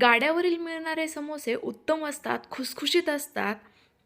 गाड्यावरील मिळणारे समोसे उत्तम असतात खुसखुशीत असतात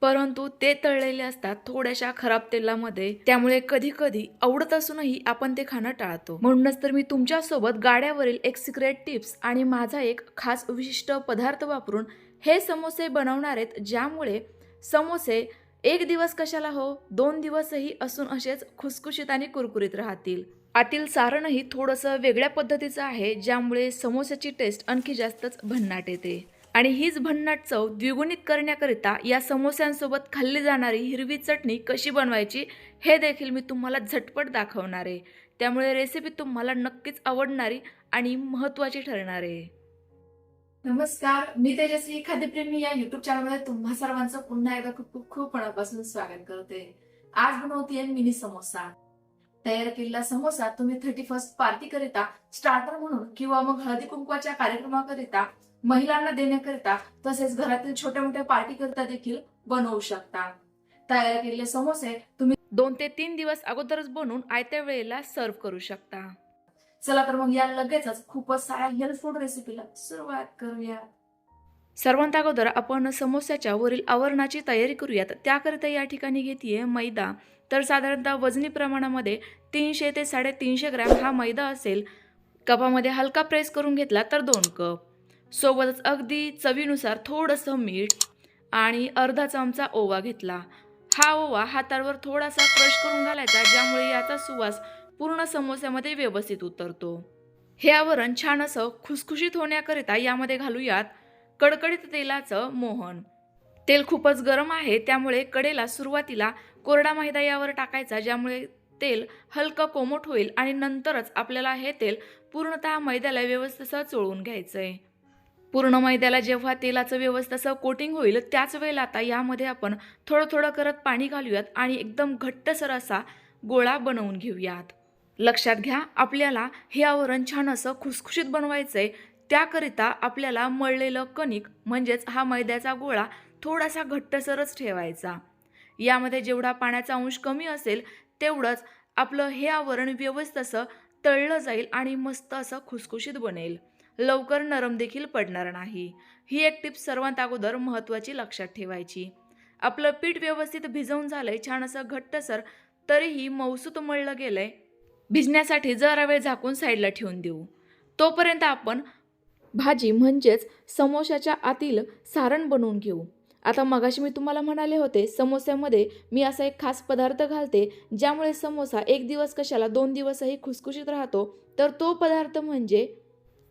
परंतु ते तळलेले असतात थोड्याशा खराब तेलामध्ये. त्यामुळे कधी कधी आवडत असूनही आपण ते खाणं टाळतो. म्हणूनच तर मी तुमच्यासोबत गाड्यावरील एक सिक्रेट टिप्स आणि माझा एक खास विशिष्ट पदार्थ वापरून हे समोसे बनवणार आहेत ज्यामुळे समोसे एक दिवस कशाला हो दोन दिवसही असून असेच खुसखुशीत आणि कुरकुरीत राहतील. आतील सारणही थोडंसं वेगळ्या पद्धतीचं आहे ज्यामुळे समोस्याची टेस्ट आणखी जास्तच भन्नाट येते. आणि हीच भन्नाट चव द्विगुणित करण्याकरिता या समोस्यांसोबत खाल्ली जाणारी हिरवी चटणी कशी बनवायची हे देखील मी तुम्हाला झटपट दाखवणार आहे. त्यामुळे रेसिपी तुम्हाला नक्कीच आवडणारी आणि महत्त्वाची ठरणार आहे. नमस्कार मी तेजस्वी खाद्यप्रेमी या युट्यूब चॅनलमध्ये तुम्हा सर्वांचं पुन्हा एकदा खूप खूप खूप मनापासून स्वागत करते. आज बनवते मिनी समोसा. तयार केलेला समोसा तुम्ही थर्टी फर्स्ट पार्टी करिता स्टार्टर म्हणून किंवा मग हळदी कुंकवाच्या कार्यक्रमाकरिता महिलांना देण्याकरिता तसेच घरातील छोट्या मोठ्या पार्टी करिता देखील बनवू शकता. तयार केलेले समोसे तुम्ही दोन ते तीन दिवस अगोदरच बनवून आयत्या वेळेला सर्व करू शकता. चला तर मग या लगेचच खूपच साऱ्या हेल्पफुल रेसिपीला सुरुवात करूया. सर्वांत अगोदर आपण समोस्याच्या वरील आवरणाची तयारी करूयात. त्याकरिता या ठिकाणी घेते मैदा. तर साधारणतः वजनी प्रमाणामध्ये तीनशे ते साडेतीनशे ग्रॅम हा मैदा असेल. कपामध्ये हलका प्रेस करून घेतला तर दोन कप. सोबतच अगदी चवीनुसार थोडंसं मीठ आणि अर्धा चमचा ओवा घेतला. हा ओवा हातावर थोडासा क्रश करून घालायचा ज्यामुळे याचा सुवास पूर्ण समोस्यामध्ये व्यवस्थित उतरतो. हे आवरण छान असं खुसखुशीत होण्याकरिता यामध्ये घालूयात. कडकडीत तेलाचं मोहन. तेल खूपच गरम आहे त्यामुळे कडेला सुरुवातीला कोरडा मैदा यावर टाकायचा ज्यामुळे तेल हलकं कोमट होईल आणि नंतरच आपल्याला हे तेल पूर्णतः मैद्याला व्यवस्थितसह चोळून घ्यायचं आहे पूर्ण मैद्याला जेव्हा तेलाचं व्यवस्थित कोटिंग होईल त्याच वेळेला आता यामध्ये आपण थोडं थोडं करत पाणी घालूयात आणि एकदम घट्टसर असा गोळा बनवून घेऊयात. लक्षात घ्या आपल्याला हे आवरण छान असं खुसखुशीत बनवायचं आहे त्याकरिता आपल्याला मळलेलं कणिक म्हणजेच हा मैद्याचा गोळा थोडासा घट्टसरच ठेवायचा. यामध्ये जेवढा पाण्याचा अंश कमी असेल तेवढंच आपलं हे आवरण व्यवस्थित असं तळलं जाईल आणि मस्त असं खुसखुशीत बनेल. लवकर नरम देखील पडणार नाही. ही एक टिप सर्वात अगोदर महत्त्वाची लक्षात ठेवायची. आपलं पीठ व्यवस्थित भिजवून झालंय छान असं घट्टसर तरीही मौसूत मळलं गेलंय. भिजण्यासाठी जरा वेळ झाकून साईडला ठेवून देऊ. तोपर्यंत आपण भाजी म्हणजेच समोशाच्या आतील सारण बनवून घेऊ. आता मगाशी मी तुम्हाला म्हणाले होते समोस्यामध्ये मी असा एक खास पदार्थ घालते ज्यामुळे समोसा एक दिवस कशाला दोन दिवसही खुसखुशीत राहतो. तर तो पदार्थ म्हणजे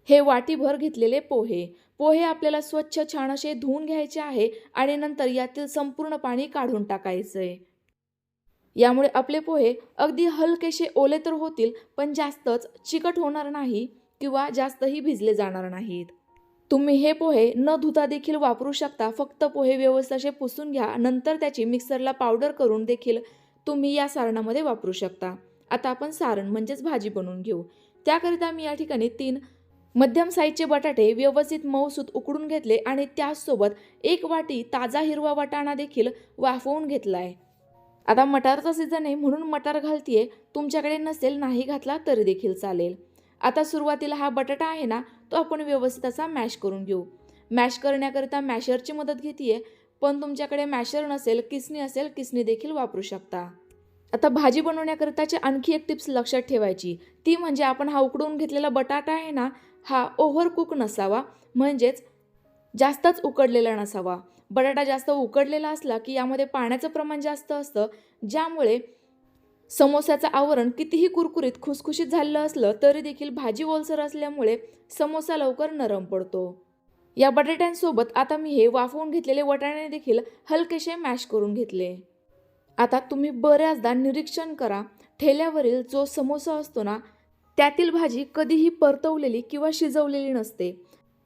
हे वाटीभर घेतलेले पोहे. पोहे आपल्याला स्वच्छ छान असे धुवून घ्यायचे आहे आणि नंतर यातील संपूर्ण पाणी काढून टाकायचं. आहे यामुळे आपले पोहे अगदी हलकेसे ओले तर होतील पण जास्तच चिकट होणार नाही. किंवा जास्तही भिजले जाणार नाहीत. तुम्ही हे पोहे न धुता देखील वापरू शकता. फक्त पोहे व्यवस्थित असे पुसून घ्या. नंतर त्याची मिक्सरला पावडर करून देखील तुम्ही या सारणामध्ये वापरू शकता. आता आपण सारण म्हणजेच भाजी बनवून घेऊ. त्याकरिता मी या ठिकाणी तीन मध्यम साईजचे बटाटे व्यवस्थित मऊसूत उकडून घेतले आणि त्याचसोबत एक वाटी ताजा हिरवा वाटाणा देखील वाफवून घेतला आहे आता मटारचा सीझन आहे म्हणून मटार घालतीये. तुमच्याकडे नसेल नाही घातला तरी देखील चालेल. आता सुरुवातीला हा बटाटा आहे ना तो आपण व्यवस्थित असा मॅश करून घेऊ. मॅश करण्याकरिता मॅशरची मदत घेतीये पण तुमच्याकडे मॅशर नसेल किसणी असेल किसणी देखील वापरू शकता. आता भाजी बनवण्याकरिताची आणखी एक टिप्स लक्षात ठेवायची. ती म्हणजे आपण हा उकडून घेतलेला बटाटा आहे ना हा ओव्हर कुक नसावा म्हणजेच जास्तच उकडलेला नसावा. बटाटा जास्त उकडलेला असला की यामध्ये पाण्याचं प्रमाण जास्त असतं ज्यामुळे समोस्याचं आवरण कितीही कुरकुरीत खुसखुशीत झालेलं असलं तरी देखील भाजी ओलसर असल्यामुळे समोसा लवकर नरम पडतो. या बटाट्यांसोबत आता मी हे वाफवून घेतलेले वटाणे देखील हलकेसे मॅश करून घेतले. आता तुम्ही बऱ्याचदा निरीक्षण करा ठेल्यावरील जो समोसा असतो ना त्यातील भाजी कधीही परतवलेली किंवा शिजवलेली नसते.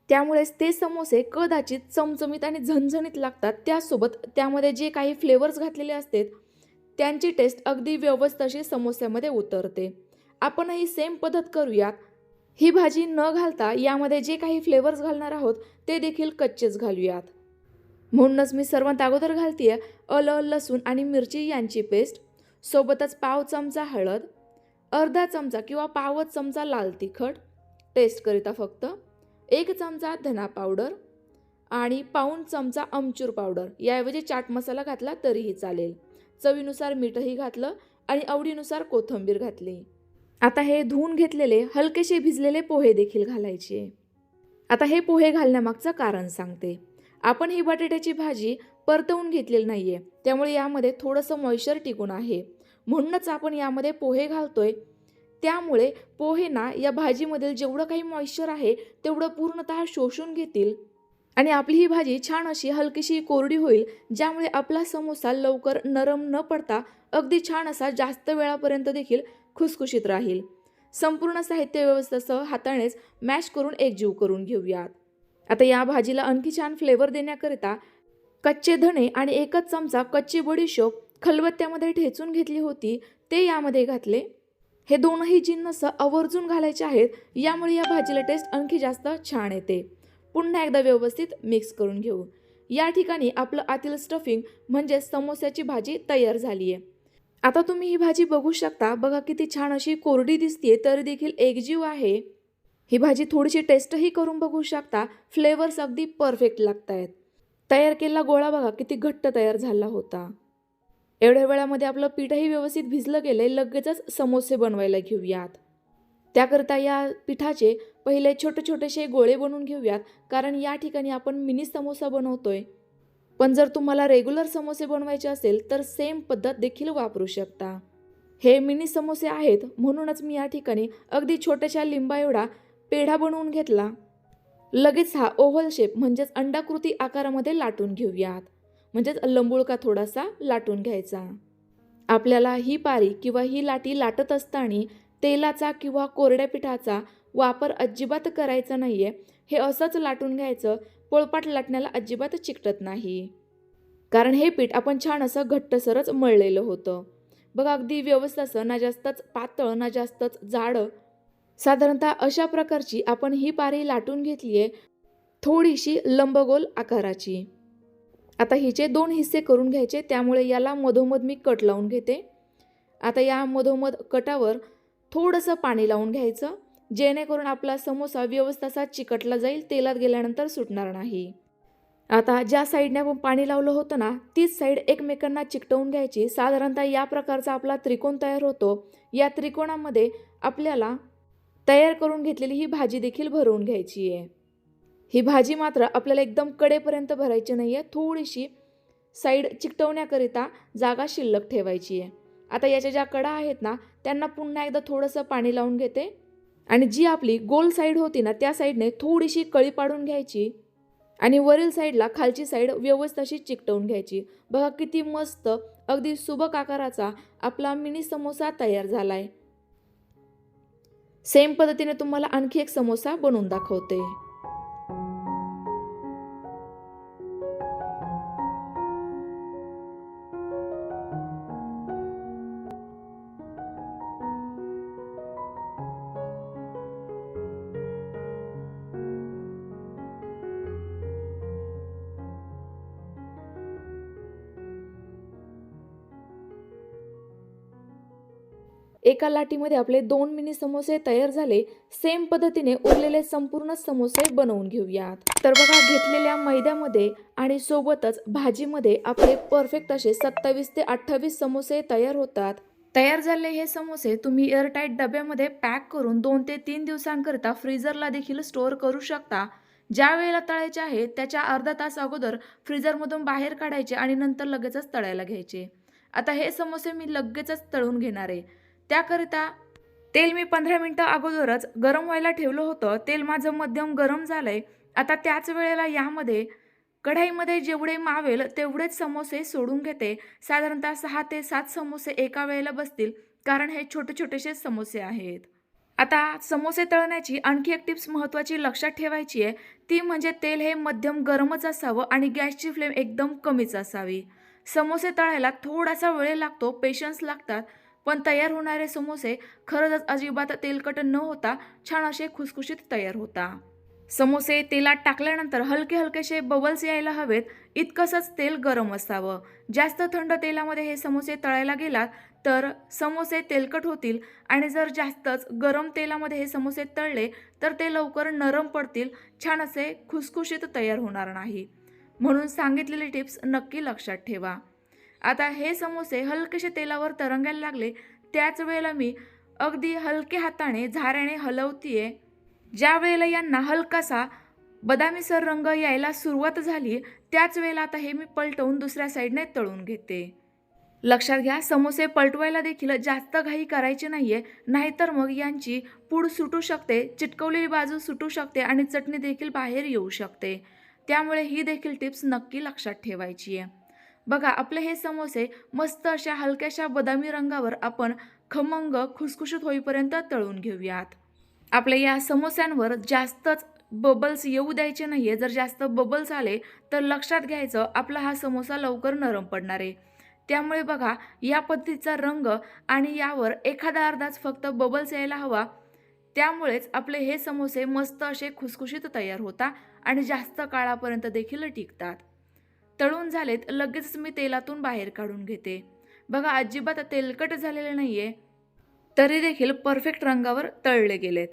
त्यामुळेच ते समोसे कदाचित चमचमीत आणि झणझणीत लागतात. त्यासोबत त्यामध्ये जे काही फ्लेवर्स घातलेले असतात त्यांची टेस्ट अगदी व्यवस्थित अशी समोस्यामध्ये उतरते. आपणही सेम पद्धत करूयात. ही भाजी न घालता यामध्ये जे काही फ्लेवर्स घालणार आहोत ते देखील कच्चेच घालूयात. म्हणूनच मी सर्वात अगोदर घालते अलं लसूण आणि मिरची यांची पेस्ट सोबतच पाव चमचा हळद अर्धा चमचा किंवा पावच चमचा लाल तिखट टेस्टकरिता फक्त एक चमचा धना पावडर आणि पाऊण चमचा आमचूर पावडर याऐवजी चाट मसाला घातला तरीही चालेल. चवीनुसार मीठही घातलं आणि आवडीनुसार कोथिंबीर घातली. आता हे धुवून घेतलेले हलकेसे भिजलेले पोहे देखील घालायचे. आता हे पोहे घालण्यामागचं कारण सांगते. आपण ही बटाट्याची भाजी परतवून घेतलेली नाही आहे त्यामुळे यामध्ये थोडंसं मॉइश्चर टिकून आहे. म्हणूनच आपण यामध्ये पोहे घालतोय. त्यामुळे पोहे ना या भाजीमधील जेवढं काही मॉइश्चर आहे तेवढं पूर्णतः शोषून घेतील. आणि आपली ही भाजी छान अशी हलकीशी कोरडी होईल ज्यामुळे आपला समोसा लवकर नरम न पडता अगदी छान असा जास्त वेळापर्यंत देखील खुसखुशीत राहील. संपूर्ण साहित्य व्यवस्थेसह हातानेच मॅश करून एकजीव करून घेऊयात. आता या भाजीला आणखी छान फ्लेवर देण्याकरिता कच्चे धणे आणि एकच चमचा कच्ची बडीशोप खलबत्त्यामध्ये ठेचून घेतली होती ते यामध्ये घातले. हे दोनही जिन्नस आवर्जून घालायचे आहेत यामुळे या भाजीला टेस्ट आणखी जास्त छान येते. पुन्हा एकदा व्यवस्थित मिक्स करून घेऊ. या ठिकाणी आपलं आतील स्टफिंग म्हणजे समोस्याची भाजी तयार झाली आहे आता तुम्ही ही भाजी बघू शकता. बघा किती छान अशी कोरडी दिसते तरी देखील एकजीव आहे. ही भाजी थोडीशी टेस्टही करून बघू शकता. फ्लेवर्स अगदी परफेक्ट लागत आहेत तयार केलेला गोळा बघा किती घट्ट तयार झाला होता. एवढ्या वेळामध्ये आपलं पीठही व्यवस्थित भिजलं गेलं लगेचच समोसे बनवायला घेऊयात. त्याकरता या पिठाचे पहिले छोटे छोटेसे गोळे बनवून घेऊयात कारण या ठिकाणी आपण मिनी समोसा बनवतोय. पण जर तुम्हाला रेग्युलर समोसे बनवायचे असेल तर सेम पद्धत देखील वापरू शकता. हे मिनी समोसे आहेत म्हणूनच मी या ठिकाणी अगदी छोट्याशा लिंबा एवढा पेढा बनवून घेतला. लगेच हा ओव्हल शेप म्हणजेच अंडाकृती आकारामध्ये लाटून घेऊयात. म्हणजेच लंबुळका थोडासा लाटून घ्यायचा. आपल्याला ही पारी किंवा ही लाटी लाटत असताना तेलाचा किंवा कोरड्या पिठाचा वापर अजिबात करायचा नाही आहे हे असंच लाटून घ्यायचं पोळपाट लाटण्याला अजिबात चिकटत नाही. कारण हे पीठ आपण छान असं घट्टसरच मळलेलं होतं. बघा अगदी व्यवस्था असं ना जास्तच पातळ ना जास्तच जाडं. साधारणतः अशा प्रकारची आपण ही पारी लाटून घेतली आहे थोडीशी लंबगोल आकाराची. आता हिचे दोन हिस्से करून घ्यायचे त्यामुळे याला मधोमध मी कट लावून घेते. आता या मधोमध कटावर थोडंसं पाणी लावून घ्यायचं जेणेकरून आपला समोसा व्यवस्थासा चिकटला जाईल तेलात गेल्यानंतर सुटणार नाही. आता ज्या साईडने आपण पाणी लावलं होतं ना तीच साईड एकमेकांना चिकटवून घ्यायची. साधारणतः या प्रकारचा आपला त्रिकोण तयार होतो. या त्रिकोणामध्ये आपल्याला तयार करून घेतलेली ही भाजी देखील भरवून घ्यायची आहे. ही भाजी मात्र आपल्याला एकदम कडेपर्यंत भरायची नाही आहे थोडीशी साईड चिकटवण्याकरिता जागा शिल्लक ठेवायची आहे. आता याच्या ज्या कडा आहेत ना त्यांना पुन्हा एकदा थोडंसं पाणी लावून घेते. आणि जी आपली गोल साईड होती ना त्या साईडने थोडीशी कळी पाडून घ्यायची. आणि वरील साईडला खालची साईड व्यवस्थित अशी चिकटवून घ्यायची. बघा किती मस्त अगदी सुबक आकाराचा आपला मिनी समोसा तयार झाला आहे सेम पद्धतीने तुम्हाला आणखी एक समोसा बनवून दाखवते. एका लाटीमध्ये आपले दोन मिनी समोसे तयार झाले. सेम पद्धतीने उरलेले संपूर्ण समोसे बनवून घेऊयात. तर बघा घेतलेल्या मैद्यामध्ये आणि सोबतच भाजीमध्ये आपले परफेक्ट असे सत्तावीस ते अठ्ठावीस समोसे तयार होतात. तयार झालेले हे समोसे तुम्ही एअरटाईट डब्यामध्ये पॅक करून दोन ते तीन दिवसांकरिता फ्रीजरला देखील स्टोअर करू शकता. ज्या वेळेला तळायचे आहे त्याच्या अर्धा तास अगोदर फ्रीजरमधून बाहेर काढायचे आणि नंतर लगेचच तळायला घ्यायचे. आता हे समोसे मी लगेचच तळून घेणार आहे. त्याकरिता तेल मी पंधरा मिनटं अगोदरच गरम व्हायला ठेवलं होतं. तेल माझं मध्यम गरम झालं आहे आता त्याच वेळेला यामध्ये कढाईमध्ये जेवढे मावेल तेवढेच समोसे सोडून घेते. साधारणतः सहा ते सात समोसे एका वेळेला बसतील कारण हे छोटे छोटेसे समोसे आहेत. आता समोसे तळण्याची आणखी एक टिप्स महत्त्वाची लक्षात ठेवायची आहे. ती म्हणजे तेल हे मध्यम गरमच असावं आणि गॅसची फ्लेम एकदम कमीच असावी. समोसे तळायला थोडासा वेळ लागतो पेशन्स लागतात. पण तयार होणारे समोसे खरंच अजिबात तेलकट न होता छान असे खुसखुशीत तयार होता. समोसे तेलात टाकल्यानंतर हलके हलकेसे बबल्स यायला हवेत इतकंसंच तेल गरम असावं. जास्त थंड तेलामध्ये हे समोसे तळायला गेलात तर समोसे तेलकट होतील आणि जर जास्तच गरम तेलामध्ये हे समोसे तळले तर ते लवकर नरम पडतील छान असे खुसखुशीत तयार होणार नाही. म्हणून सांगितलेली टिप्स नक्की लक्षात ठेवा. आता हे समोसे हलकेसे तेलावर तरंगायला लागले. त्याच वेळेला मी अगदी हलके हाताने झाऱ्याने हलवतीये. ज्या वेळेला यांना हलकासा बदामीसर रंग यायला सुरुवात झाली त्याच वेळेला आता हे मी पलटवून दुसऱ्या साईडने तळून घेते. लक्षात घ्या समोसे पलटवायला देखील जास्त घाई करायची नाही आहे नाहीतर मग यांची पूड सुटू शकते चिटकवलेली बाजू सुटू शकते आणि चटणी देखील बाहेर येऊ शकते. त्यामुळे ही देखील टिप्स नक्की लक्षात ठेवायची आहे बघा आपले हे समोसे मस्त अशा हलक्याशा बदामी रंगावर आपण खमंग खुसखुशीत होईपर्यंत तळून घेऊयात. आपल्या या समोस्यांवर जास्तच बबल्स येऊ द्यायचे नाहीये. जर जास्त बबल्स आले तर लक्षात घ्यायचं आपला हा समोसा लवकर नरम पडणार आहे. त्यामुळे बघा या पद्धतीचा रंग आणि यावर एखादा अर्धाच फक्त बबल्स यायला हवा. त्यामुळेच आपले हे समोसे मस्त असे खुसखुशीत तयार होता आणि जास्त काळापर्यंत देखील टिकतात. तळून झालेत लगेच मी तेलातून बाहेर काढून घेते. बघा अजिबात तेलकट झालेले आहे तरी देखील परफेक्ट रंगावर तळले गेलेत.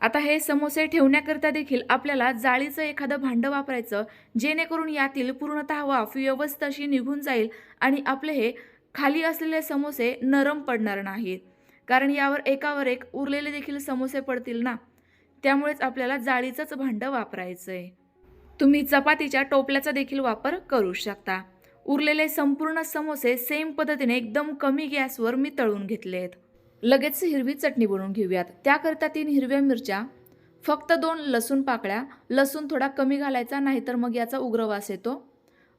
आता हे समोसे ठेवण्याकरिता देखील आपल्याला जाळीचं एखादं भांडं वापरायचं जेणेकरून यातील पूर्णतः वाफ व्यवस्थित अशी निघून जाईल आणि आपले हे खाली असलेले समोसे नरम पडणार नाहीत कारण यावर एकावर एक उरलेले देखील समोसे पडतील ना? त्यामुळेच आपल्याला जाळीचंच भांडं वापरायचं आहे तुम्ही चपातीच्या टोपल्याचा देखील वापर करू शकता. उरलेले संपूर्ण समोसे सेम पद्धतीने एकदम कमी गॅसवर मी तळून घेतले आहेत लगेच हिरवी चटणी बनवून घेऊयात. त्याकरता तीन हिरव्या मिरच्या फक्त दोन लसूण पाकळ्या लसूण थोडा कमी घालायचा नाहीतर मग याचा उग्र वास येतो.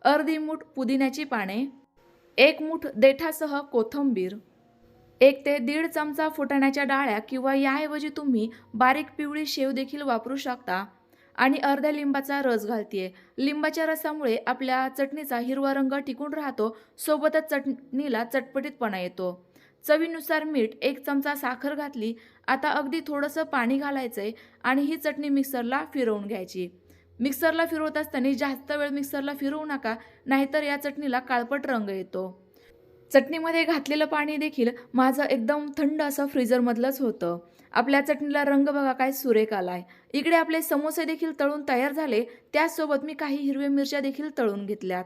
अर्धी मूठ पुदिन्याची पाने एक मूठ देठासह कोथंबीर एक ते दीड चमचा फुटाण्याच्या डाळ्या किंवा याऐवजी तुम्ही बारीक पिवळी शेव देखील वापरू शकता. आणि अर्ध्या लिंबाचा रस घालतीये. लिंबाच्या रसामुळे आपल्या चटणीचा हिरवा रंग टिकून राहतो सोबतच चटणीला चटपटीतपणा येतो. चवीनुसार मीठ एक चमचा साखर घातली आता अगदी थोडंसं पाणी घालायचंय आणि ही चटणी मिक्सरला फिरवून घ्यायची. मिक्सरला फिरवत असताना जास्त वेळ मिक्सरला फिरवू नका नाहीतर या चटणीला काळपट रंग येतो. चटणीमध्ये घातलेलं पाणी देखील माझं एकदम थंड असं फ्रीजरमधलंच होतं. आपल्या चटणीला रंग बघा काय सुरेख आलाय. इकडे आपले समोसे देखील तळून तयार झाले. त्याचसोबत मी काही हिरव्या मिरच्या देखील तळून घेतल्यात.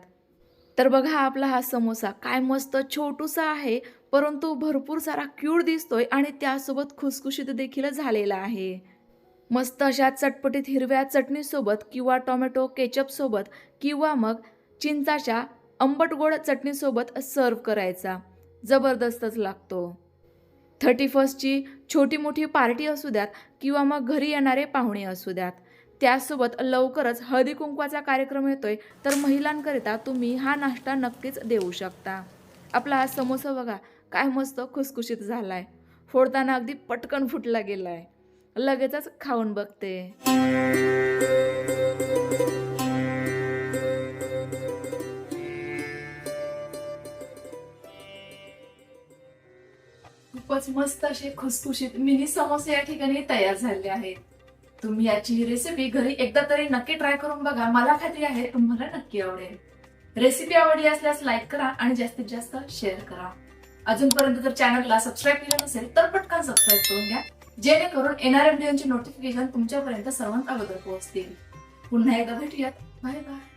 तर बघा आपला हा समोसा काय मस्त छोटूसा आहे परंतु भरपूर सारा क्यूड दिसतोय आणि त्यासोबत खुसखुशीत देखील झालेला आहे. मस्त अशा चटपटीत हिरव्या चटणीसोबत किंवा टोमॅटो केचपसोबत किंवा मग चिंचाच्या आंबट गोड चटणीसोबत सर्व करायचा. जबरदस्तच लागतो. थर्टी फर्स्टची छोटी मोठी पार्टी असू द्यात किंवा मग घरी येणारे पाहुणे असू द्यात. त्यासोबत लवकरच हळदी कुंकवाचा कार्यक्रम येतोय तर महिलांकरिता तुम्ही हा नाश्ता नक्कीच देऊ शकता. आपला हा समोसा बघा काय मस्त खुसखुशीत झालाय. फोडताना अगदी पटकन फुटला गेलाय. लगेचच खाऊन बघते. खूपच मस्त असे खुसखुशीत मिनी समोसे या ठिकाणी तयार झाले आहेत. तुम्ही याची रेसिपी घरी एकदा तरी नक्की ट्राय करून बघा. मला खात्री आहे तुम्हाला नक्की आवडेल. रेसिपी आवडली असल्यास लाईक करा आणि जास्तीत जास्त शेअर करा. अजूनपर्यंत जर चॅनलला सबस्क्राईब केलं नसेल तर पटकन सबस्क्राईब करून घ्या. जेणेकरून येणाऱ्या व्हिडिओची नोटिफिकेशन तुमच्यापर्यंत सर्वांत अगोदर पोहोचतील. पुन्हा एकदा भेटूयात. Bye bye